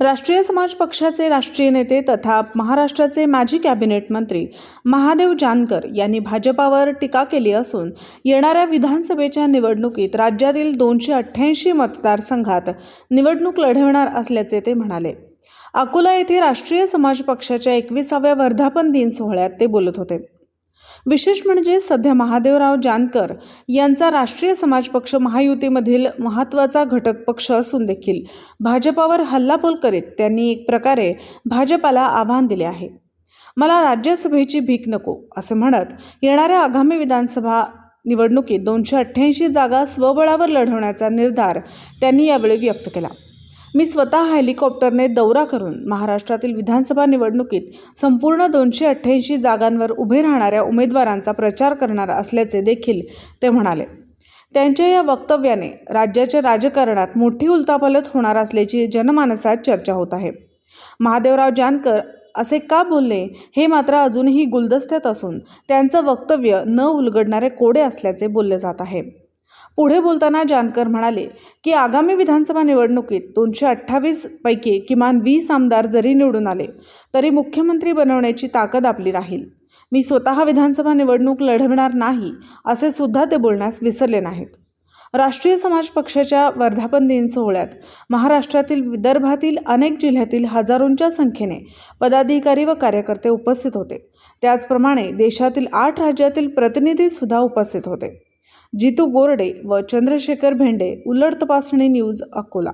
राष्ट्रीय समाज पक्षाचे राष्ट्रीय नेते तथा महाराष्ट्राचे माजी कॅबिनेट मंत्री महादेव जानकर यांनी भाजपावर टीका केली असून येणाऱ्या विधानसभेच्या निवडणुकीत राज्यातील दोनशे अठ्ठ्याऐंशी मतदारसंघात निवडणूक लढवणार असल्याचे ते म्हणाले. अकोला येथे राष्ट्रीय समाज पक्षाच्या एकविसाव्या वर्धापन दिन सोहळ्यात ते बोलत होते. विशेष म्हणजे सध्या महादेवराव जानकर यांचा राष्ट्रीय समाज पक्ष महायुतीमधील महत्त्वाचा घटक पक्ष असून देखील भाजपावर हल्लाबोल करीत त्यांनी एक प्रकारे भाजपाला आव्हान दिले आहे. मला राज्यसभेची भीक नको असे म्हणत येणाऱ्या आगामी विधानसभा निवडणुकीत दोनशे अठ्ठ्याऐंशी जागा स्वबळावर लढवण्याचा निर्धार त्यांनी यावेळी व्यक्त केला. मी स्वतः हेलिकॉप्टरने दौरा करून महाराष्ट्रातील विधानसभा निवडणुकीत संपूर्ण दोनशे अठ्ठ्याऐंशी जागांवर उभे राहणाऱ्या उमेदवारांचा प्रचार करणार असल्याचे देखील ते म्हणाले. त्यांच्या या वक्तव्याने राज्याच्या राजकारणात मोठी उलथापालथ होणार असल्याची जनमानसात चर्चा होत आहे. महादेवराव जानकर असे का बोलले हे मात्र अजूनही गुलदस्त्यात असून त्यांचं वक्तव्य न उलगडणारे कोडे असल्याचे बोलले जात आहे. पुढे बोलताना जानकर म्हणाले की आगामी विधानसभा निवडणुकीत दोनशे अठ्ठावीस पैकी किमान वीस आमदार जरी निवडून आले तरी मुख्यमंत्री बनवण्याची ताकद आपली राहील. मी स्वतः विधानसभा निवडणूक लढवणार नाही असे सुद्धा ते बोलण्यास विसरले नाहीत. राष्ट्रीय समाज पक्षाच्या वर्धापन दिन सोहळ्यात महाराष्ट्रातील विदर्भातील अनेक जिल्ह्यातील हजारोंच्या संख्येने पदाधिकारी व कार्यकर्ते उपस्थित होते. त्याचप्रमाणे देशातील आठ राज्यातील प्रतिनिधी सुद्धा उपस्थित होते. जितू गोरडे व चंद्रशेखर भेंडे उलट तपासणी न्यूज अकोला.